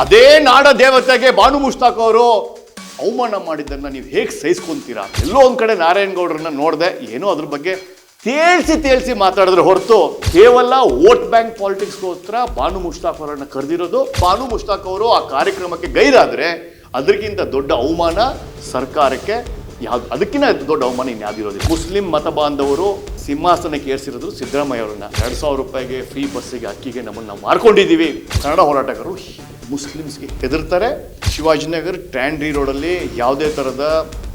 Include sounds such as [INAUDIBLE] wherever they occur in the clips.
ಅದೇ ನಾಡ ದೇವತೆಗೆ ಬಾನು ಮುಷ್ತಾಕ್ ಅವರು ಅವಮಾನ ಮಾಡಿದ್ದನ್ನು ನೀವು ಹೇಗೆ ಸಹಿಸ್ಕೊಂತೀರಾ? ಎಲ್ಲೋ ಒಂದು ಕಡೆ ನಾರಾಯಣಗೌಡರನ್ನ ನೋಡಿದೆ, ಏನೋ ಅದ್ರ ಬಗ್ಗೆ ತೇಲ್ಸಿ ತೇಲ್ಸಿ ಮಾತಾಡಿದ್ರೆ ಹೊರತು ಕೇವಲ ವೋಟ್ ಬ್ಯಾಂಕ್ ಪಾಲಿಟಿಕ್ಸ್ಗೋಸ್ಕರ ಬಾನು ಮುಷ್ತಾಕ್ ಅವರನ್ನು ಕರೆದಿರೋದು. ಬಾನು ಮುಷ್ತಾಕ್ ಅವರು ಆ ಕಾರ್ಯಕ್ರಮಕ್ಕೆ ಗೈರಾದ್ರೆ ಅದಕ್ಕಿಂತ ದೊಡ್ಡ ಅವಮಾನ ಸರ್ಕಾರಕ್ಕೆ ಯಾವ್ದು ಅದಕ್ಕಿಂತ ದೊಡ್ಡ ಅವಮಾನ ಇನ್ಯಾವ್ದಿರೋದಿಲ್ಲ ಮುಸ್ಲಿಂ ಮತ ಬಾಂಧವರು ಸಿಂಹಾಸನಕ್ಕೆ ಏರಿಸಿರೋದು ಸಿದ್ದರಾಮಯ್ಯ ಅವರನ್ನ. ಎರಡು ಸಾವಿರ ರೂಪಾಯಿಗೆ ಫ್ರೀ ಬಸ್ಸಿಗೆ ಅಕ್ಕಿಗೆ ನಮ್ಮನ್ನು ನಾವು ಮಾರ್ಕೊಂಡಿದ್ದೀವಿ. ಕನ್ನಡ ಹೋರಾಟಗಾರರು ಮುಸ್ಲಿಮ್ಸ್ಗೆ ಹೆದರ್ತಾರೆ. ಶಿವಾಜಿನಗರ್ ಟ್ರ್ಯಾಂಡ್ರಿ ರೋಡಲ್ಲಿ ಯಾವುದೇ ಥರದ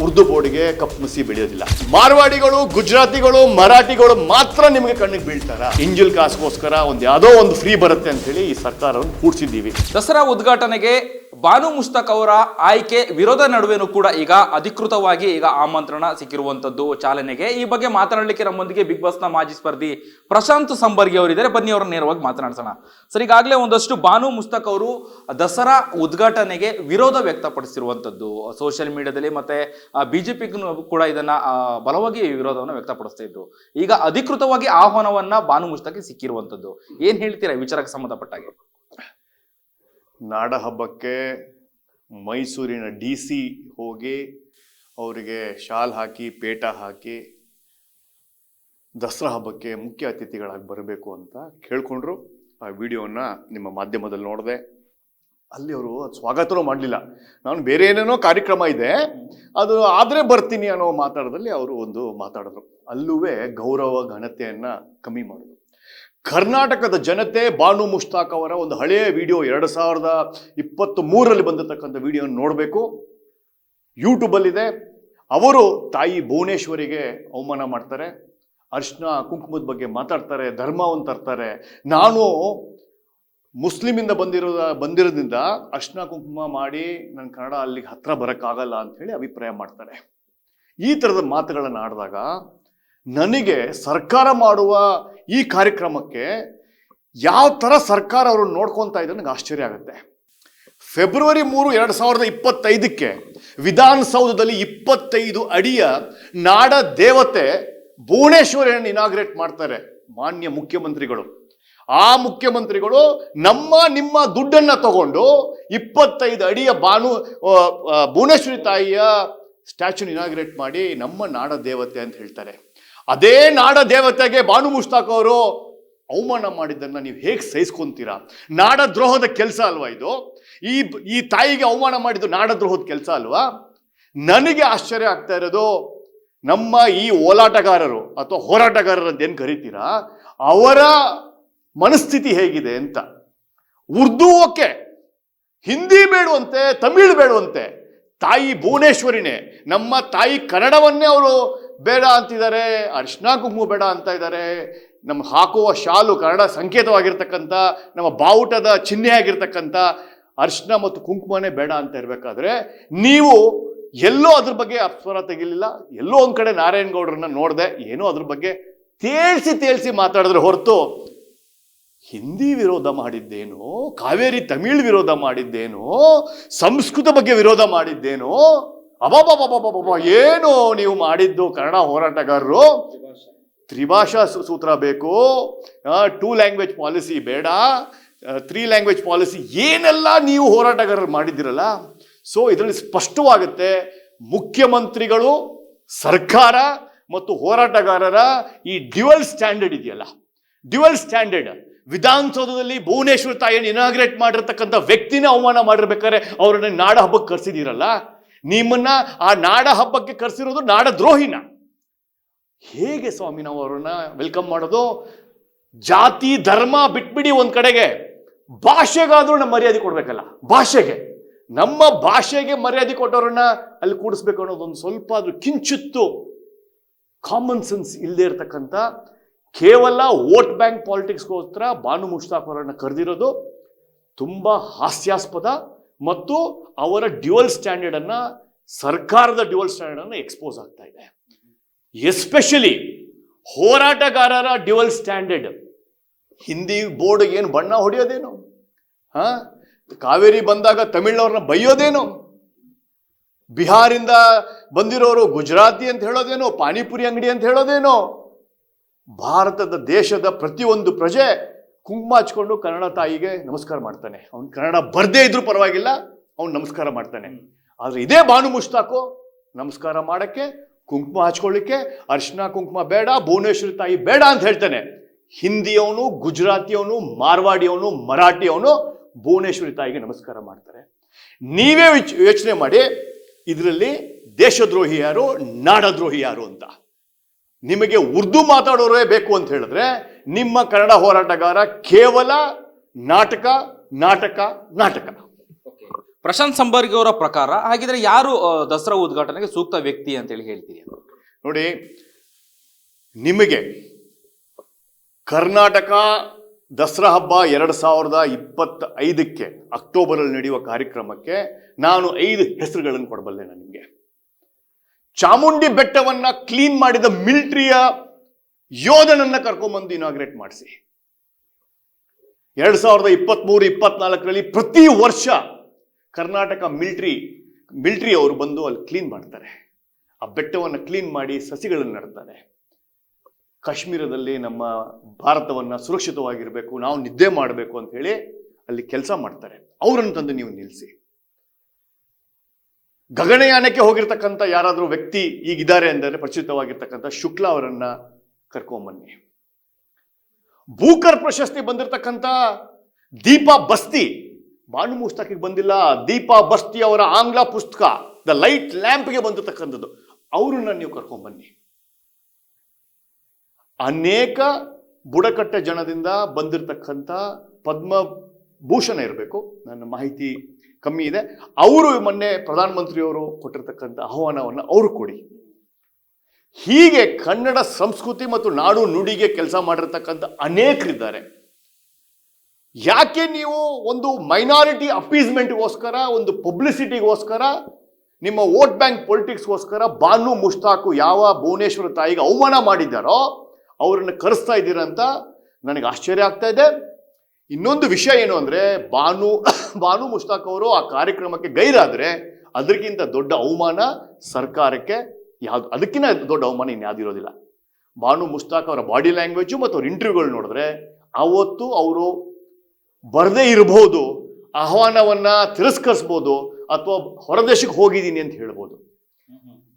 ಉರ್ದು ಬೋರ್ಡ್ಗೆ ಮುಸಿ ಬೆಳೆಯೋದಿಲ್ಲ ಮಾರ್ವಾಡಿಗಳು, ಗುಜರಾತಿಗಳು, ಮರಾಠಿಗಳು ಮಾತ್ರ ನಿಮಗೆ ಕಣ್ಣಿಗೆ ಬೀಳ್ತಾರ. ಇಂಜಿಲ್ ಕಾಸ್ಗೋಸ್ಕರ ಒಂದು ಯಾವುದೋ ಒಂದು ಫ್ರೀ ಬರುತ್ತೆ ಅಂತ ಹೇಳಿ ಈ ಸರ್ಕಾರವನ್ನು ಕೂಡ್ಸಿದ್ದೀವಿ. ದಸರಾ ಉದ್ಘಾಟನೆಗೆ ಬಾನು ಮುಸ್ತಕ್ ಅವರ ಆಯ್ಕೆ ವಿರೋಧ ನಡುವೆನೂ ಕೂಡ ಈಗ ಅಧಿಕೃತವಾಗಿ ಈಗ ಆಮಂತ್ರಣ ಸಿಕ್ಕಿರುವಂತದ್ದು ಚಾಲನೆಗೆ. ಈ ಬಗ್ಗೆ ಮಾತನಾಡಲಿಕ್ಕೆ ನಮ್ಮೊಂದಿಗೆ ಬಿಗ್ ಬಾಸ್ನ ಮಾಜಿ ಸ್ಪರ್ಧಿ ಪ್ರಶಾಂತ್ ಸಂಬರ್ಗಿ ಅವರಿದ್ದಾರೆ ಬನ್ನಿ ಅವರನ್ನು ನೇರವಾಗಿ ಮಾತನಾಡ್ಸೋಣ. ಸರ್, ಈಗಾಗಲೇ ಒಂದಷ್ಟು ಬಾನು ಮುಸ್ತಕ್ ಅವರು ದಸರಾ ಉದ್ಘಾಟನೆಗೆ ವಿರೋಧ ವ್ಯಕ್ತಪಡಿಸಿರುವಂತದ್ದು. ಸೋಷಿಯಲ್ ಮೀಡಿಯಾದಲ್ಲಿ ಮತ್ತೆ ಬಿಜೆಪಿ ಕೂಡ ಇದನ್ನ ಬಲವಾಗಿ ವಿರೋಧವನ್ನು ವ್ಯಕ್ತಪಡಿಸ್ತಾ ಇದ್ರು ಈಗ ಅಧಿಕೃತವಾಗಿ ಆಹ್ವಾನವನ್ನ ಬಾನು ಮುಸ್ತಕ್ ಸಿಕ್ಕಿರುವಂತದ್ದು. ಏನ್ ಹೇಳ್ತೀರಾ ವಿಚಾರಕ್ಕೆ ಸಂಬಂಧಪಟ್ಟಾಗೆ? ನಾಡ ಹಬ್ಬಕ್ಕೆ ಮೈಸೂರಿನ ಡಿ ಸಿ ಹೋಗಿ ಅವರಿಗೆ ಶಾಲ್ ಹಾಕಿ, ಪೇಟ ಹಾಕಿ ದಸರಾ ಹಬ್ಬಕ್ಕೆ ಮುಖ್ಯ ಅತಿಥಿಗಳಾಗಿ ಬರಬೇಕು ಅಂತ ಕೇಳ್ಕೊಂಡ್ರು. ಆ ವಿಡಿಯೋನ ನಿಮ್ಮ ಮಾಧ್ಯಮದಲ್ಲಿ ನೋಡಿದೆ. ಅಲ್ಲಿ ಅವರು ಸ್ವಾಗತನೂ ಮಾಡಲಿಲ್ಲ. ನಾನು ಬೇರೆ ಏನೇನೋ ಕಾರ್ಯಕ್ರಮ ಇದೆ, ಅದು ಆದರೆ ಬರ್ತೀನಿ ಅನ್ನೋ ಮಾತಾಡೋದಲ್ಲಿ ಅವರು ಒಂದು ಮಾತಾಡಿದ್ರು. ಅಲ್ಲೂ ಗೌರವ ಘನತೆಯನ್ನು ಕಮ್ಮಿ ಮಾಡಿದ್ರು. ಕರ್ನಾಟಕದ ಜನತೆ ಬಾನು ಮುಷ್ತಾಕ್ ಅವರ ಒಂದು ಹಳೆಯ ವಿಡಿಯೋ ಎರಡು ಸಾವಿರದ ಇಪ್ಪತ್ತು ಮೂರರಲ್ಲಿ ಬಂದಿರತಕ್ಕಂಥ ವಿಡಿಯೋ ನೋಡಬೇಕು. ಯೂಟ್ಯೂಬಲ್ಲಿದೆ. ಅವರು ತಾಯಿ ಭುವನೇಶ್ವರಿಗೆ ಅವಮಾನ ಮಾಡ್ತಾರೆ. ಅರ್ಶನ ಕುಂಕುಮದ ಬಗ್ಗೆ ಮಾತಾಡ್ತಾರೆ, ಧರ್ಮವನ್ನು ತರ್ತಾರೆ. ನಾನು ಮುಸ್ಲಿಮಿಂದ ಬಂದಿರೋ ಬಂದಿರೋದ್ರಿಂದ ಅರ್ಶನ ಕುಂಕುಮ ಮಾಡಿ ನನ್ನ ಕನ್ನಡ ಅಲ್ಲಿಗೆ ಹತ್ರ ಬರೋಕ್ಕಾಗಲ್ಲ ಅಂಥೇಳಿ ಅಭಿಪ್ರಾಯ ಮಾಡ್ತಾರೆ. ಈ ಥರದ ಮಾತುಗಳನ್ನು ಆಡಿದಾಗ ನನಗೆ ಸರ್ಕಾರ ಮಾಡುವ ಈ ಕಾರ್ಯಕ್ರಮಕ್ಕೆ ಯಾವ ಥರ ಸರ್ಕಾರ ಅವರು ನೋಡ್ಕೊತಾ ಇದ್ದಾರೆ ನನಗೆ ಆಶ್ಚರ್ಯ ಆಗುತ್ತೆ. ಫೆಬ್ರವರಿ ಮೂರು ಎರಡು ಸಾವಿರದ ಇಪ್ಪತ್ತೈದಕ್ಕೆ ವಿಧಾನಸೌಧದಲ್ಲಿ ಇಪ್ಪತ್ತೈದು ಅಡಿಯ ನಾಡ ದೇವತೆ ಭುವನೇಶ್ವರಿಯನ್ನು ಇನಾಗ್ರೇಟ್ ಮಾಡ್ತಾರೆ ಮಾನ್ಯ ಮುಖ್ಯಮಂತ್ರಿಗಳು. ಆ ಮುಖ್ಯಮಂತ್ರಿಗಳು ನಮ್ಮ ನಿಮ್ಮ ದುಡ್ಡನ್ನು ತಗೊಂಡು ಇಪ್ಪತ್ತೈದು ಅಡಿಯ ಬಾನು ಭುವನೇಶ್ವರಿ ತಾಯಿಯ ಸ್ಟ್ಯಾಚ್ಯೂನ ಇನಾಗ್ರೇಟ್ ಮಾಡಿ ನಮ್ಮ ನಾಡ ದೇವತೆ ಅಂತ ಹೇಳ್ತಾರೆ. ಅದೇ ನಾಡ ದೇವತೆಗೆ ಬಾನು ಮುಷ್ತಾಕ್ ಅವರು ಅವಮಾನ ಮಾಡಿದ್ದನ್ನು ನೀವು ಹೇಗೆ ಸಹಿಸ್ಕೊಂತೀರಾ? ನಾಡ ದ್ರೋಹದ ಕೆಲಸ ಅಲ್ವಾ ಇದು? ಈ ಈ ತಾಯಿಗೆ ಅವಮಾನ ಮಾಡಿದ್ದು ನಾಡ ದ್ರೋಹದ ಕೆಲಸ ಅಲ್ವಾ? ನನಗೆ ಆಶ್ಚರ್ಯ ಆಗ್ತಾ ಇರೋದು, ನಮ್ಮ ಈ ಓಲಾಟಗಾರರು ಅಥವಾ ಏನು ಕರಿತೀರಾ? ಅವರ ಮನಸ್ಥಿತಿ ಹೇಗಿದೆ ಅಂತ. ಉರ್ದು ಓಕೆ, ಹಿಂದಿ ಬೇಡುವಂತೆ, ತಮಿಳು ಬೇಡುವಂತೆ, ತಾಯಿ ಭುವನೇಶ್ವರಿನೇ, ನಮ್ಮ ತಾಯಿ ಕನ್ನಡವನ್ನೇ ಅವರು ಬೇಡ ಅಂತಿದ್ದಾರೆ, ಅರ್ಶಿನ ಕುಂಕುಮ ಬೇಡ ಅಂತ ಇದ್ದಾರೆ. ನಮ್ಮ ಹಾಕುವ ಶಾಲು ಕನ್ನಡ ಸಂಕೇತವಾಗಿರ್ತಕ್ಕಂಥ, ನಮ್ಮ ಬಾವುಟದ ಚಿಹ್ನೆ ಆಗಿರ್ತಕ್ಕಂಥ ಅರ್ಶಿನ ಮತ್ತು ಕುಂಕುಮನೇ ಬೇಡ ಅಂತ ಇರಬೇಕಾದ್ರೆ, ನೀವು ಎಲ್ಲೋ ಅದ್ರ ಬಗ್ಗೆ ಅಪ್ಸ್ವರ ತೆಗಿಲಿಲ್ಲ, ಎಲ್ಲೋ ಒಂದು ಕಡೆ ನಾರಾಯಣಗೌಡರನ್ನ ನೋಡಿದೆ, ಏನೋ ಅದ್ರ ಬಗ್ಗೆ ತೇಳ್ಸಿ ತೇಲ್ಸಿ ಮಾತಾಡಿದ್ರೆ ಹೊರತು ಹಿಂದಿ ವಿರೋಧ ಮಾಡಿದ್ದೇನೋ, ಕಾವೇರಿ ತಮಿಳ್ ವಿರೋಧ ಮಾಡಿದ್ದೇನೋ, ಸಂಸ್ಕೃತ ಬಗ್ಗೆ ವಿರೋಧ ಮಾಡಿದ್ದೇನೋ ಅಬಾಬಾಬಾಬಾಬಾಬಾ ಏನು ನೀವು ಮಾಡಿದ್ದು ಕನ್ನಡ ಹೋರಾಟಗಾರರು? ತ್ರಿಭಾಷಾ ಸೂತ್ರ ಬೇಕು. ಟೂ ಲ್ಯಾಂಗ್ವೇಜ್ ಪಾಲಿಸಿ ಬೇಡ. ತ್ರೀ ಲ್ಯಾಂಗ್ವೇಜ್ ಪಾಲಿಸಿ ಏನೆಲ್ಲ ನೀವು ಹೋರಾಟಗಾರರು ಮಾಡಿದ್ದೀರಲ್ಲ ಸೊ ಇದರಲ್ಲಿ ಸ್ಪಷ್ಟವಾಗುತ್ತೆ ಮುಖ್ಯಮಂತ್ರಿಗಳು, ಸರ್ಕಾರ ಮತ್ತು ಹೋರಾಟಗಾರರ ಈ ಡ್ಯುವಲ್ ಸ್ಟ್ಯಾಂಡರ್ಡ್ ಇದೆಯಲ್ಲ. ಡ್ಯುವಲ್ ಸ್ಟ್ಯಾಂಡರ್ಡ್ ವಿಧಾನಸೌಧದಲ್ಲಿ ಭುವನೇಶ್ವರ ತಾಯಿಯನ್ನು ಇನಾಗ್ರೇಟ್ ಮಾಡಿರ್ತಕ್ಕಂಥ ವ್ಯಕ್ತಿನ ಅವಮಾನ ಮಾಡಿರ್ಬೇಕಾದ್ರೆ ಅವರನ್ನು ನಾಡ ಹಬ್ಬಕ್ಕೆ ಕರೆಸಿದ್ದೀರಲ್ಲ. ನಿಮ್ಮನ್ನ ಆ ನಾಡ ಹಬ್ಬಕ್ಕೆ ಕರೆಸಿರೋದು ನಾಡ ದ್ರೋಹಿನ. ಹೇಗೆ ಸ್ವಾಮಿ ನಾವು ಅವರನ್ನ ವೆಲ್ಕಮ್ ಮಾಡೋದು? ಜಾತಿ, ಧರ್ಮ ಬಿಟ್ಬಿಡಿ ಒಂದು ಕಡೆಗೆ. ಭಾಷೆಗಾದ್ರೂ ನಮ್ಮ ಮರ್ಯಾದೆ ಕೊಡ್ಬೇಕಲ್ಲ. ಭಾಷೆಗೆ. ನಮ್ಮ ಭಾಷೆಗೆ ಮರ್ಯಾದೆ ಕೊಟ್ಟವ್ರನ್ನ ಅಲ್ಲಿ ಕೂಡಿಸ್ಬೇಕು ಅನ್ನೋದೊಂದು ಸ್ವಲ್ಪ ಅದು ಕಿಂಚಿತ್ತು ಕಾಮನ್ ಸೆನ್ಸ್ ಇಲ್ಲದೆ ಇರತಕ್ಕಂಥ ಕೇವಲ ವೋಟ್ ಬ್ಯಾಂಕ್ ಪಾಲಿಟಿಕ್ಸ್ಗೋಸ್ಕರ ಬಾನು ಮುಷ್ತಾಫ್ ಅವರನ್ನು ಕರೆದಿರೋದು ತುಂಬ ಹಾಸ್ಯಾಸ್ಪದ ಮತ್ತು ಅವರ ಡ್ಯುವಲ್ ಸ್ಟ್ಯಾಂಡರ್ಡ್ ಅನ್ನ ಸರ್ಕಾರದ ಡ್ಯುವಲ್ ಸ್ಟ್ಯಾಂಡರ್ಡ್ ಅನ್ನ ಎಕ್ಸ್ಪೋಸ್ ಆಗ್ತಾ ಇದೆ. ಎಸ್ಪೆಷಲಿ ಹೋರಾಟಗಾರರ ಡ್ಯುವಲ್ ಸ್ಟ್ಯಾಂಡರ್ಡ್. ಹಿಂದಿ ಬೋರ್ಡ್ ಏನು ಬಣ್ಣ ಹೊಡೆಯೋದೇನು? ಹಾ? ಕಾವೇರಿ ಬಂದಾಗ ತಮಿಳ್ನವ್ರನ್ನ ಬೈಯೋದೇನು? ಬಿಹಾರಿಂದ ಬಂದಿರೋರು ಗುಜರಾತಿ ಅಂತ ಹೇಳೋದೇನೋ? ಪಾನಿಪುರಿ ಅಂಗಡಿ ಅಂತ ಹೇಳೋದೇನೋ? ಭಾರತದ ದೇಶದ ಪ್ರತಿಯೊಂದು ಪ್ರಜೆ ಕುಂಕುಮ ಹಚ್ಕೊಂಡು ಕನ್ನಡ ತಾಯಿಗೆ ನಮಸ್ಕಾರ ಮಾಡ್ತಾನೆ. ಅವ್ನು ಕನ್ನಡ ಬರದೇ ಇದ್ರೂ ಪರವಾಗಿಲ್ಲ, ಅವ್ನು ನಮಸ್ಕಾರ ಮಾಡ್ತಾನೆ. ಆದರೆ ಇದೇ ಭಾನು ಮುಷ್ತಾಕು, ನಮಸ್ಕಾರ ಮಾಡೋಕ್ಕೆ, ಕುಂಕುಮ ಹಚ್ಕೊಳ್ಳಿಕ್ಕೆ, ಅರ್ಶಿನ ಕುಂಕುಮ ಬೇಡ, ಭುವನೇಶ್ವರಿ ತಾಯಿ ಬೇಡ ಅಂತ ಹೇಳ್ತಾನೆ. ಹಿಂದಿಯವನು, ಗುಜರಾತಿಯವನು, ಮಾರ್ವಾಡಿಯವನು, ಮರಾಠಿಯವನು ಭುವನೇಶ್ವರಿ ತಾಯಿಗೆ ನಮಸ್ಕಾರ ಮಾಡ್ತಾರೆ. ನೀವೇ ಯೋಚನೆ ಮಾಡಿ, ಇದರಲ್ಲಿ ದೇಶದ್ರೋಹಿ ಯಾರು, ನಾಡದ್ರೋಹಿ ಯಾರು ಅಂತ. ನಿಮಗೆ ಉರ್ದು ಮಾತಾಡೋರೇ ಬೇಕು ಅಂತ ಹೇಳಿದ್ರೆ ನಿಮ್ಮ ಕನ್ನಡ ಹೋರಾಟಗಾರ ಕೇವಲ ನಾಟಕ ನಾಟಕ ನಾಟಕ. ಪ್ರಶಾಂತ್ ಸಂಬರ್ಗಿ ಅವರ ಪ್ರಕಾರ ಹಾಗಿದ್ರೆ ಯಾರು ದಸರಾ ಉದ್ಘಾಟನೆಗೆ ಸೂಕ್ತ ವ್ಯಕ್ತಿ ಅಂತ ಹೇಳಿ ಹೇಳ್ತೀರಿ? ನೋಡಿ ನಿಮಗೆ ಕರ್ನಾಟಕ ದಸರಾ ಹಬ್ಬ ಎರಡು ಸಾವಿರದ ಇಪ್ಪತ್ತ ಐದಕ್ಕೆ ಅಕ್ಟೋಬರಲ್ಲಿ ನಡೆಯುವ ಕಾರ್ಯಕ್ರಮಕ್ಕೆ ನಾನು ಐದು ಹೆಸರುಗಳನ್ನು ಕೊಡಬಲ್ಲೆ ನಾನು ನಿಮಗೆ. ಚಾಮುಂಡಿ ಬೆಟ್ಟವನ್ನು ಕ್ಲೀನ್ ಮಾಡಿದ ಮಿಲಿಟರಿಯ ಯೋಧನನ್ನ ಕರ್ಕೊಂಬಂದು ಇನಾಗ್ರೇಟ್ ಮಾಡಿಸಿ. ಎರಡ್ ಸಾವಿರದ ಇಪ್ಪತ್ಮೂರು, ಇಪ್ಪತ್ನಾಲ್ಕರಲ್ಲಿ ಪ್ರತಿ ವರ್ಷ ಕರ್ನಾಟಕ ಮಿಲ್ಟ್ರಿ ಮಿಲ್ಟ್ರಿ ಅವರು ಬಂದು ಅಲ್ಲಿ ಕ್ಲೀನ್ ಮಾಡ್ತಾರೆ. ಆ ಬೆಟ್ಟವನ್ನು ಕ್ಲೀನ್ ಮಾಡಿ ಸಸಿಗಳನ್ನು ನೆಡ್ತಾರೆ. ಕಾಶ್ಮೀರದಲ್ಲಿ ನಮ್ಮ ಭಾರತವನ್ನು ಸುರಕ್ಷಿತವಾಗಿರಬೇಕು, ನಾವು ನಿದ್ದೆ ಮಾಡಬೇಕು ಅಂತ ಹೇಳಿ ಅಲ್ಲಿ ಕೆಲಸ ಮಾಡ್ತಾರೆ. ಅವರನ್ನು ತಂದು ನೀವು ನಿಲ್ಲಿಸಿ ಗಗನಯಾನಕ್ಕೆ ಹೋಗಿರ್ತಕ್ಕಂಥ ಯಾರಾದರೂ ವ್ಯಕ್ತಿ ಈಗಿದ್ದಾರೆ ಅಂದರೆ ಪರಿಚಿತವಾಗಿರ್ತಕ್ಕಂಥ ಶುಕ್ಲಾ ಅವರನ್ನ ಕರ್ಕೊಂಬನ್ನಿ ಭೂಕರ್ ಪ್ರಶಸ್ತಿ ಬಂದಿರತಕ್ಕಂಥ ದೀಪಾ ಬಸ್ತಿ, ಬಾಣು ಮುಸ್ತಾಕಿಗೆ ಬಂದಿಲ್ಲ. ದೀಪಾ ಬಸ್ತಿ ಅವರ ಆಂಗ್ಲ ಪುಸ್ತಕ, ದ ಲೈಟ್ ಲ್ಯಾಂಪ್ಗೆ ಬಂದಿರತಕ್ಕಂಥದ್ದು. ಅವರನ್ನ ನೀವು ಕರ್ಕೊಂಬನ್ನಿ ಅನೇಕ ಬುಡಕಟ್ಟ ಜನದಿಂದ ಬಂದಿರತಕ್ಕಂಥ ಪದ್ಮಭೂಷಣ ಇರಬೇಕು. ನನ್ನ ಮಾಹಿತಿ ಕಮ್ಮಿ ಇದೆ. ಅವರು ಮೊನ್ನೆ ಪ್ರಧಾನಮಂತ್ರಿಯವರು ಕೊಟ್ಟಿರ್ತಕ್ಕಂಥ ಆಹ್ವಾನವನ್ನು ಅವರು ಕೊಡಿ. ಹೀಗೆ ಕನ್ನಡ ಸಂಸ್ಕೃತಿ ಮತ್ತು ನಾಡು ನುಡಿಗೆ ಕೆಲಸ ಮಾಡಿರ್ತಕ್ಕಂಥ ಅನೇಕರಿದ್ದಾರೆ. ಯಾಕೆ ನೀವು ಒಂದು ಮೈನಾರಿಟಿ ಅಪೀಸ್ಮೆಂಟ್ಗೋಸ್ಕರ ಒಂದು ಪಬ್ಲಿಸಿಟಿಗೋಸ್ಕರ ನಿಮ್ಮ ವೋಟ್ ಬ್ಯಾಂಕ್ ಪೊಲಿಟಿಕ್ಸ್ಗೋಸ್ಕರ ಬಾನು ಮುಷ್ತಾಕು ಯಾವ ಭುವನೇಶ್ವರ ತಾಯಿಗೆ ಅವಮಾನ ಮಾಡಿದ್ದಾರೋ, ಅವರನ್ನು ಕರೆಸ್ತಾ ಇದ್ದೀರಂತ ನನಗೆ ಆಶ್ಚರ್ಯ ಆಗ್ತಾ ಇದೆ. ಇನ್ನೊಂದು ವಿಷಯ ಏನು ಅಂದರೆ, ಬಾನು [COUGHS] ಬಾನು ಮುಷ್ತಾಕ್ ಅವರು ಆ ಕಾರ್ಯಕ್ರಮಕ್ಕೆ ಗೈರಾದರೆ ಅದಕ್ಕಿಂತ ದೊಡ್ಡ ಅವಮಾನ ಸರ್ಕಾರಕ್ಕೆ ಯಾವ್ದು, ಅದಕ್ಕಿಂತ ದೊಡ್ಡ ಅವಮಾನ ಇನ್ಯಾವುದಿರೋದಿಲ್ಲ ಬಾನು ಮುಸ್ತಾಕ್ ಅವರ ಬಾಡಿ ಲ್ಯಾಂಗ್ವೇಜು ಮತ್ತು ಅವ್ರ ಇಂಟರ್ವ್ಯೂಗಳು ನೋಡಿದ್ರೆ ಅವತ್ತು ಅವರು ಬರದೇ ಇರಬಹುದು ಆಹ್ವಾನವನ್ನ ತಿರಸ್ಕರಿಸ್ಬೋದು ಅಥವಾ ಹೊರದೇಶಕ್ಕೆ ಹೋಗಿದ್ದೀನಿ ಅಂತ ಹೇಳ್ಬೋದು.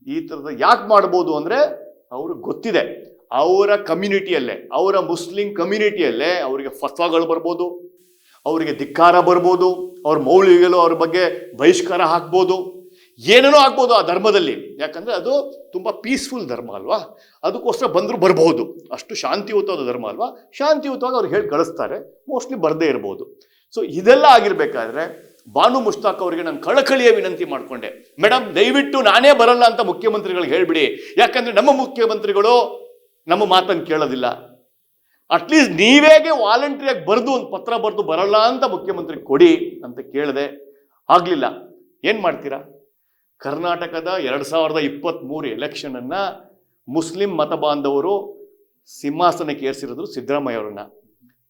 ಈ ಥರದ ಯಾಕೆ ಮಾಡ್ಬೋದು ಅಂದರೆ ಅವ್ರಿಗೆ ಗೊತ್ತಿದೆ. ಅವರ ಕಮ್ಯುನಿಟಿಯಲ್ಲೇ ಅವರ ಮುಸ್ಲಿಂ ಕಮ್ಯುನಿಟಿಯಲ್ಲೇ ಅವರಿಗೆ ಫತ್ವಾಗಳು ಬರ್ಬೋದು, ಅವರಿಗೆ ಧಿಕ್ಕಾರ ಬರ್ಬೋದು, ಅವ್ರ ಮೌಲ್ಯಗಳು ಅವ್ರ ಬಗ್ಗೆ ಬಹಿಷ್ಕಾರ ಹಾಕ್ಬೋದು. ಏನೇನೋ ಆಗ್ಬೋದು ಆ ಧರ್ಮದಲ್ಲಿ. ಯಾಕಂದರೆ ಅದು ತುಂಬ ಪೀಸ್ಫುಲ್ ಧರ್ಮ ಅಲ್ವಾ? ಅದಕ್ಕೋಸ್ಕರ ಬಂದರೂ ಬರಬಹುದು ಅಷ್ಟು ಶಾಂತಿಯುತವಾದ ಧರ್ಮ ಅಲ್ವಾ? ಶಾಂತಿಯುತವಾಗಿ ಅವ್ರು ಹೇಳಿ ಕಳಿಸ್ತಾರೆ. ಮೋಸ್ಟ್ಲಿ ಬರದೇ ಇರ್ಬೋದು. ಸೊ ಇದೆಲ್ಲ ಆಗಿರಬೇಕಾದ್ರೆ ಬಾನು ಮುಷ್ತಾಕ್ ಅವರಿಗೆ ನಾನು ಕಳಕಳಿಯ ವಿನಂತಿ ಮಾಡಿಕೊಂಡೆ. ಮೇಡಮ್ ದಯವಿಟ್ಟು ನಾನೇ ಬರಲ್ಲ ಅಂತ ಮುಖ್ಯಮಂತ್ರಿಗಳಿಗೆ ಹೇಳಿಬಿಡಿ. ಯಾಕಂದರೆ ನಮ್ಮ ಮುಖ್ಯಮಂತ್ರಿಗಳು ನಮ್ಮ ಮಾತನ್ನು ಕೇಳೋದಿಲ್ಲ. ಅಟ್ಲೀಸ್ಟ್ ನೀವೇಗೆ ವಾಲಂಟಿಯಾಗಿ ಬರೆದು ಒಂದು ಪತ್ರ ಬರೆದು ಬರಲ್ಲ ಅಂತ ಮುಖ್ಯಮಂತ್ರಿ ಕೊಡಿ ಅಂತ ಕೇಳಿದೆ. ಆಗಲಿಲ್ಲ. ಏನು ಮಾಡ್ತೀರಾ? ಕರ್ನಾಟಕದ ಎರಡು ಸಾವಿರದ ಇಪ್ಪತ್ತ್ ಎಲೆಕ್ಷನನ್ನು ಎಲೆಕ್ಷನ್ ಮುಸ್ಲಿಂ ಮತ ಬಾಂಧವರು ಸಿಂಹಾಸನಕ್ಕೆ ಏರಿಸಿರೋದು ಸಿದ್ದರಾಮಯ್ಯ ಅವರನ್ನು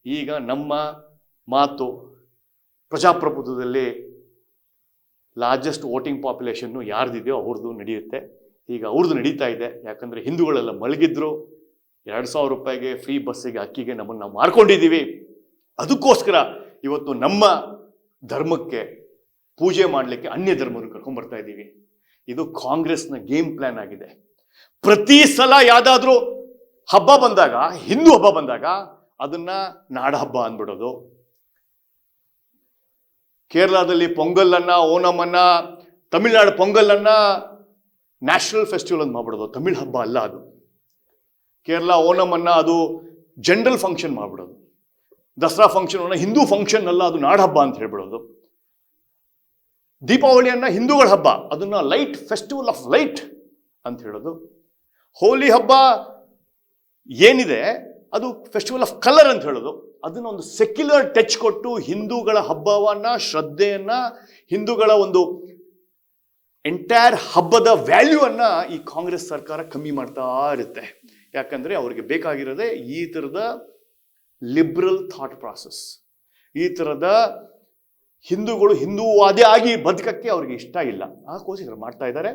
ಈಗ ನಮ್ಮ ಮಾತು ಪ್ರಜಾಪ್ರಭುತ್ವದಲ್ಲಿ ಲಾರ್ಜೆಸ್ಟ್ ವೋಟಿಂಗ್ ಪಾಪ್ಯುಲೇಷನ್ನು ಯಾರ್ದಿದೆಯೋ ಅವ್ರದ್ದು ನಡೆಯುತ್ತೆ. ಈಗ ಅವ್ರದ್ದು ನಡೀತಾ ಇದೆ. ಯಾಕಂದರೆ ಹಿಂದೂಗಳೆಲ್ಲ ಮಲಗಿದ್ರು. ಎರಡು ಸಾವಿರ ರೂಪಾಯಿಗೆ ಫ್ರೀ ಬಸ್ಸಿಗೆ ಅಕ್ಕಿಗೆ ನಮ್ಮನ್ನು ನಾವು ಮಾಡ್ಕೊಂಡಿದ್ದೀವಿ ಅದಕ್ಕೋಸ್ಕರ ಇವತ್ತು ನಮ್ಮ ಧರ್ಮಕ್ಕೆ ಪೂಜೆ ಮಾಡಲಿಕ್ಕೆ ಅನ್ಯ ಧರ್ಮವನ್ನು ಕರ್ಕೊಂಡ್ಬರ್ತಾ ಇದ್ದೀವಿ ಇದು ಕಾಂಗ್ರೆಸ್ನ ಗೇಮ್ ಪ್ಲಾನ್ ಆಗಿದೆ. ಪ್ರತಿ ಸಲ ಯಾವುದಾದ್ರೂ ಹಬ್ಬ ಬಂದಾಗ, ಹಿಂದೂ ಹಬ್ಬ ಬಂದಾಗ ಅದನ್ನ ನಾಡ ಹಬ್ಬ ಅಂದ್ಬಿಡೋದು. ಕೇರಳದಲ್ಲಿ ಪೊಂಗಲನ್ನ, ಓಣಮನ್ನ, ತಮಿಳ್ನಾಡು ಪೊಂಗಲನ್ನ ನ್ಯಾಷನಲ್ ಫೆಸ್ಟಿವಲ್ ಅಂತ ಮಾಡ್ಬಿಡೋದು. ತಮಿಳ್ ಹಬ್ಬ ಅಲ್ಲ ಅದು. ಕೇರಳ ಓಣಮನ್ನ ಅದು ಜನರಲ್ ಫಂಕ್ಷನ್ ಮಾಡ್ಬಿಡೋದು. ದಸರಾ ಫಂಕ್ಷನ್ ಹಿಂದೂ ಫಂಕ್ಷನ್ ಅಲ್ಲ ಅದು ನಾಡ ಹಬ್ಬ ಅಂತ ಹೇಳ್ಬಿಡೋದು. ದೀಪಾವಳಿಯನ್ನ ಹಿಂದೂಗಳ ಹಬ್ಬ, ಅದನ್ನ ಲೈಟ್, ಫೆಸ್ಟಿವಲ್ ಆಫ್ ಲೈಟ್ ಅಂತ ಹೇಳೋದು. ಹೋಲಿ ಹಬ್ಬ ಏನಿದೆ, ಅದು ಫೆಸ್ಟಿವಲ್ ಆಫ್ ಕಲರ್ ಅಂತ ಹೇಳೋದು. ಅದನ್ನ ಒಂದು ಸೆಕ್ಯುಲರ್ ಟಚ್ ಕೊಟ್ಟು ಹಿಂದೂಗಳ ಹಬ್ಬವನ್ನ, ಶ್ರದ್ಧೆಯನ್ನ, ಹಿಂದೂಗಳ ಒಂದು ಎಂಟೈರ್ ಹಬ್ಬದ ವ್ಯಾಲ್ಯೂ ಅನ್ನ ಈ ಕಾಂಗ್ರೆಸ್ ಸರ್ಕಾರ ಕಮ್ಮಿ ಮಾಡ್ತಾ ಇರುತ್ತೆ. ಯಾಕಂದ್ರೆ ಅವರಿಗೆ ಬೇಕಾಗಿರೋದೇ ಈ ಥರದ ಲಿಬ್ರಲ್ ಥಾಟ್ ಪ್ರಾಸೆಸ್. ಈ ಥರದ ಹಿಂದೂಗಳು ಹಿಂದೂವಾದಿ ಆಗಿ ಬದುಕಕ್ಕೆ ಅವ್ರಿಗೆ ಇಷ್ಟ ಇಲ್ಲ. ಅದಕ್ಕೋಸ್ಕರ ಮಾಡ್ತಾ ಇದ್ದಾರೆ.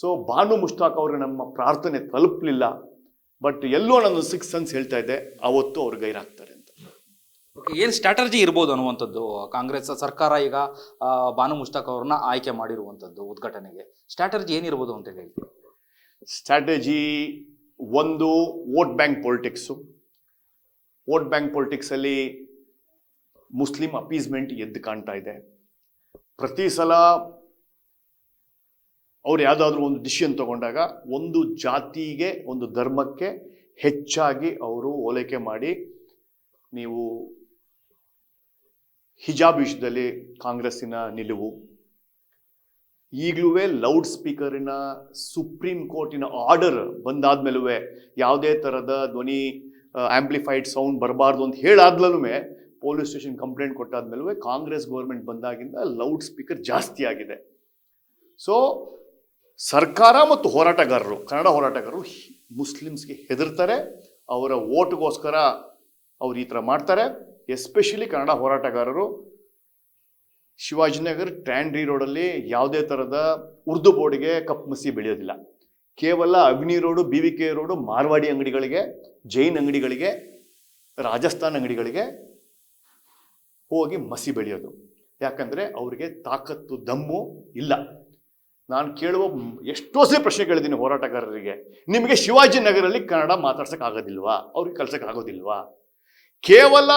ಸೊ ಬಾನು ಮುಷ್ತಾಕ್ ಅವ್ರಿಗೆ ನಮ್ಮ ಪ್ರಾರ್ಥನೆ ತಲುಪಲಿಲ್ಲ. ಬಟ್ ಎಲ್ಲೋ ನಾನು ಸಿಕ್ಸ್ ಸನ್ಸ್ ಹೇಳ್ತಾ ಇದ್ದೆ ಅವತ್ತು ಅವ್ರು ಗೈರಾಗ್ತಾರೆ ಅಂತ. ಏನು ಸ್ಟ್ರಾಟಜಿ ಇರ್ಬೋದು ಅನ್ನುವಂಥದ್ದು? ಕಾಂಗ್ರೆಸ್ ಸರ್ಕಾರ ಈಗ ಬಾನು ಮುಷ್ತಾಕ್ ಅವ್ರನ್ನ ಆಯ್ಕೆ ಮಾಡಿರುವಂಥದ್ದು ಉದ್ಘಾಟನೆಗೆ. ಸ್ಟ್ರಾಟಜಿ ಏನಿರ್ಬೋದು ಅಂತ ಹೇಳಿ. ಸ್ಟ್ರಾಟಜಿ ಒಂದು vote bank politics vote bank ಪೊಲಿಟಿಕ್ಸಲ್ಲಿ Muslim appeasement ಎದ್ದು ಕಾಣ್ತಾ ಇದೆ. ಪ್ರತಿ ಸಲ ಅವ್ರು ಯಾವುದಾದ್ರೂ ಒಂದು ಡಿಸಿಷನ್ ತಗೊಂಡಾಗ ಒಂದು ಜಾತಿಗೆ, ಒಂದು ಧರ್ಮಕ್ಕೆ ಹೆಚ್ಚಾಗಿ ಅವರು ಓಲೈಕೆ ಮಾಡಿ ನೀವು ಹಿಜಾಬ್ ವಿಷಯದಲ್ಲಿ ಕಾಂಗ್ರೆಸ್ಸಿನ ನಿಲುವು. ಈಗಲೂ ಲೌಡ್ ಸ್ಪೀಕರಿನ ಸುಪ್ರೀಂ ಕೋರ್ಟಿನ ಆರ್ಡರ್ ಬಂದಾದ್ಮೇಲೂ ಯಾವುದೇ ಥರದ ಧ್ವನಿ ಆಂಪ್ಲಿಫೈಡ್ ಸೌಂಡ್ ಬರಬಾರ್ದು ಅಂತ ಹೇಳಾದ್ಲೂ ಪೊಲೀಸ್ ಸ್ಟೇಷನ್ ಕಂಪ್ಲೇಂಟ್ ಕೊಟ್ಟಾದ್ಮೇಲೂ ಕಾಂಗ್ರೆಸ್ ಗೌರ್ಮೆಂಟ್ ಬಂದಾಗಿಂದ ಲೌಡ್ ಸ್ಪೀಕರ್ ಜಾಸ್ತಿ ಆಗಿದೆ. ಸೊ ಸರ್ಕಾರ ಮತ್ತು ಹೋರಾಟಗಾರರು, ಕನ್ನಡ ಹೋರಾಟಗಾರರು ಮುಸ್ಲಿಮ್ಸ್ಗೆ ಹೆದರ್ತಾರೆ. ಅವರ ಓಟ್ಗೋಸ್ಕರ ಅವ್ರು ಈ ಥರ ಮಾಡ್ತಾರೆ. ಎಸ್ಪೆಷಲಿ ಕನ್ನಡ ಹೋರಾಟಗಾರರು, ಶಿವಾಜಿನಗರ್ ಟ್ಯಾಂಡ್ರಿ ರೋಡಲ್ಲಿ ಯಾವುದೇ ಥರದ ಉರ್ದು ಬೋರ್ಡ್ಗೆ ಕಪ್ ಮಸಿ ಬೆಳೆಯೋದಿಲ್ಲ. ಕೇವಲ ಅಗ್ನಿ road, B V K road, Marwadi ಅಂಗಡಿಗಳಿಗೆ, ಜೈನ್ ಅಂಗಡಿಗಳಿಗೆ, ರಾಜಸ್ಥಾನ್ ಅಂಗಡಿಗಳಿಗೆ ಹೋಗಿ ಮಸಿ ಬೆಳೆಯೋದು. ಯಾಕಂದರೆ ಅವರಿಗೆ ತಾಕತ್ತು, ದಮ್ಮು ಇಲ್ಲ. ನಾನು ಕೇಳುವ ಎಷ್ಟೋ ಸಲ ಪ್ರಶ್ನೆ ಕೇಳಿದ್ದೀನಿ ಹೋರಾಟಗಾರರಿಗೆ. ನಿಮಗೆ ಶಿವಾಜಿನಗರಲ್ಲಿ ಕನ್ನಡ ಮಾತಾಡ್ಸೋಕ್ಕಾಗೋದಿಲ್ವಾ? ಅವ್ರಿಗೆ ಕಲ್ಸೋಕ್ಕಾಗೋದಿಲ್ವಾ? ಕೇವಲ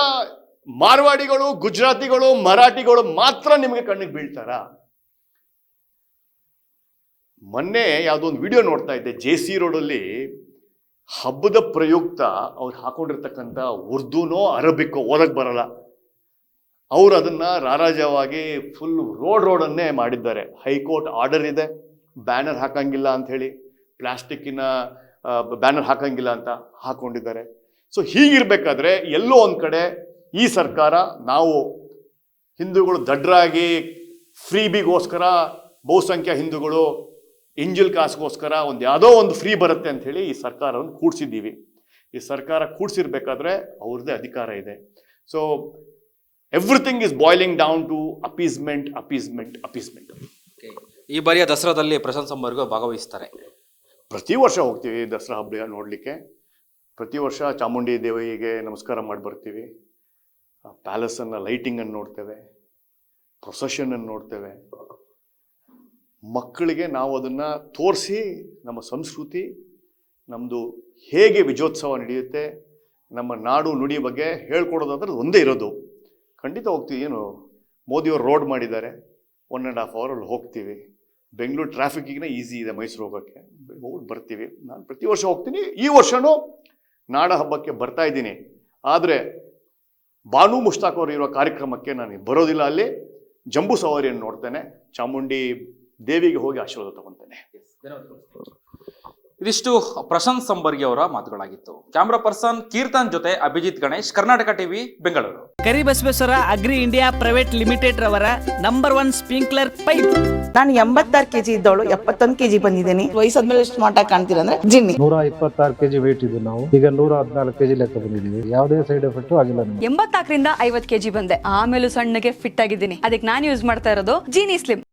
ಮಾರ್ವಾಡಿಗಳು, ಗುಜರಾತಿಗಳು, ಮರಾಠಿಗಳು ಮಾತ್ರ ನಿಮಗೆ ಕಣ್ಣಿಗೆ ಬೀಳ್ತಾರಾ? ಮೊನ್ನೆ ಯಾವುದೋ ಒಂದು ವಿಡಿಯೋ ನೋಡ್ತಾ ಇದ್ದೆ, ಜೆ ಸಿ ರೋಡಲ್ಲಿ ಹಬ್ಬದ ಪ್ರಯುಕ್ತ ಅವ್ರು ಹಾಕೊಂಡಿರ್ತಕ್ಕಂಥ ಉರ್ದುನೋ ಅರಬಿಕ್ಕೋ ಓದಕ್ಕೆ ಬರಲ್ಲ. ಅವರು ಅದನ್ನು ರಾರಾಜವಾಗಿ ಫುಲ್ ರೋಡ್ ರೋಡನ್ನೇ ಮಾಡಿದ್ದಾರೆ. ಹೈಕೋರ್ಟ್ ಆರ್ಡರ್ ಇದೆ. ಬ್ಯಾನರ್ ಹಾಕಂಗಿಲ್ಲ ಅಂಥೇಳಿ ಪ್ಲಾಸ್ಟಿಕ್ಕಿನ ಬ್ಯಾನರ್ ಹಾಕಂಗಿಲ್ಲ ಅಂತ ಹಾಕೊಂಡಿದ್ದಾರೆ. ಸೊ ಹೀಗಿರಬೇಕಾದ್ರೆ ಎಲ್ಲೋ ಒಂದು ಕಡೆ ಈ ಸರ್ಕಾರ ನಾವು ಹಿಂದೂಗಳು ದಡ್ರಾಗಿ ಫ್ರೀಬಿಗೋಸ್ಕರ ಬಹುಸಂಖ್ಯಾ ಹಿಂದೂಗಳು ಇಂಜಿಲ್ ಕಾಸ್ಗೋಸ್ಕರ ಒಂದು ಯಾವುದೋ ಒಂದು ಫ್ರೀ ಬರುತ್ತೆ ಅಂತ ಹೇಳಿ ಈ ಸರ್ಕಾರವನ್ನು ಕೂಡಿಸಿದ್ದೀವಿ. ಈ ಸರ್ಕಾರ ಕೂಡಿಸಿರ್ಬೇಕಾದ್ರೆ ಅವ್ರದ್ದೇ ಅಧಿಕಾರ ಇದೆ. So everything is boiling down to appeasement appeasement appeasement ಈ ಬಾರಿಯ ದಸರಾದಲ್ಲಿ ಪ್ರಶಾಂತ್ ಸಂಬರ್ಗ ಭಾಗವಹಿಸ್ತಾರೆ. ಪ್ರತಿ ವರ್ಷ ಹೋಗ್ತೀವಿ ದಸರಾ ಹಬ್ಬ ನೋಡಲಿಕ್ಕೆ. ಪ್ರತಿ ವರ್ಷ ಚಾಮುಂಡಿ ದೇವಿಗೆ ನಮಸ್ಕಾರ ಮಾಡಿ ಬರ್ತೀವಿ. ಪ್ಯಾಲೇಸನ್ನು ಲೈಟಿಂಗನ್ನು ನೋಡ್ತೇವೆ. ಪ್ರೊಸೆಷನನ್ನು ನೋಡ್ತೇವೆ. ಮಕ್ಕಳಿಗೆ ನಾವು ಅದನ್ನು ತೋರಿಸಿ ನಮ್ಮ ಸಂಸ್ಕೃತಿ ನಮ್ಮದು ಹೇಗೆ ವಿಜಯೋತ್ಸವ ನಡೆಯುತ್ತೆ ನಮ್ಮ ನಾಡು ನುಡಿ ಬಗ್ಗೆ ಹೇಳ್ಕೊಡೋದಂದ್ರೆ ಒಂದೇ ಇರೋದು. ಖಂಡಿತ ಹೋಗ್ತೀವಿ. ಏನು ಮೋದಿಯವರು ರೋಡ್ ಮಾಡಿದ್ದಾರೆ. ಒನ್ ಆ್ಯಂಡ್ ಹಾಫ್ ಅವರಲ್ಲಿ ಹೋಗ್ತೀವಿ. ಬೆಂಗಳೂರು ಟ್ರಾಫಿಕ್ಕಿಗೆ ಈಸಿ ಇದೆ ಮೈಸೂರು ಹೋಗೋಕ್ಕೆ. ಹೋಗಿ ಬರ್ತೀವಿ. ನಾನು ಪ್ರತಿ ವರ್ಷ ಹೋಗ್ತೀನಿ. ಈ ವರ್ಷವೂ ನಾಡ ಹಬ್ಬಕ್ಕೆ ಬರ್ತಾ ಇದ್ದೀನಿ. ಆದರೆ, ಬಾನು ಮುಷ್ತಾಕ್ ಅವರು ಇರೋ ಕಾರ್ಯಕ್ರಮಕ್ಕೆ ನಾನು ಬರೋದಿಲ್ಲ ಅಲ್ಲಿ. ಜಂಬೂ ಸವಾರಿಯನ್ನು ನೋಡ್ತೇನೆ. ಚಾಮುಂಡಿ ದೇವಿಗೆ ಹೋಗಿ ಆಶೀರ್ವಾದ ತಗೊತೇನೆ. ಇದಿಷ್ಟು ಪ್ರಶಾಂತ್ ಸಂಬರ್ಗಿ ಅವರ ಮಾತುಗಳಾಗಿತ್ತು. ಕ್ಯಾಮ್ರಾ ಪರ್ಸನ್ ಕೀರ್ತನ್ ಜೊತೆ Abhijit Ganesh Karnataka TV Bengaluru. Kari Basaveshwara agri India private limited ರವರ ನಂಬರ್ ಒನ್ ಸ್ಪ್ರಿಂಕ್ಲರ್ ಪೈಪ್. ನಾನು ಎಂಬತ್ತಾರು ಕೆಜಿ ಇದ್ದವಳು ಎಪ್ಪತ್ತೊಂದು ಕೆಜಿ ಬಂದಿದ್ದೀನಿ. ವಯಸ್ಸಾದ್ಮೇಲೆ ಎಷ್ಟು ಸ್ಮಾರ್ಟ್ ಆಗಿ ಕಾಣ್ತೀರ ಅಂದ್ರೆ ಜಿನ್ನಿ. ನೂರ ಇಪ್ಪತ್ತಾರು ಕೆಜಿ ವೇಟ್ ಇದ್ದು ನಾವು. ಈಗ ನೂರ ಹದಿನಾಲ್ಕು ಕೆಜಿ ಲೆಕ್ಕ ಬಂದಿದ್ದೀವಿ. ಯಾವುದೇ ಸೈಡ್ ಎಫೆಕ್ಟ್ ಆಗಿಲ್ಲ ಎಂಬತ್ತಾಕರಿಂದ ಎಂಬತ್ನಾಲ್ಕರಿಂದ ಐವತ್ ಕೆಜಿ ಬಂದೆ. ಆಮೇಲೆ ಸಣ್ಣಗೆ ಫಿಟ್ ಆಗಿದ್ದೀನಿ. ಅದಕ್ಕೆ ನಾನು ಯೂಸ್ ಮಾಡ್ತಾ ಇರೋದು ಜೀನಿ ಸ್ಲಿಮ್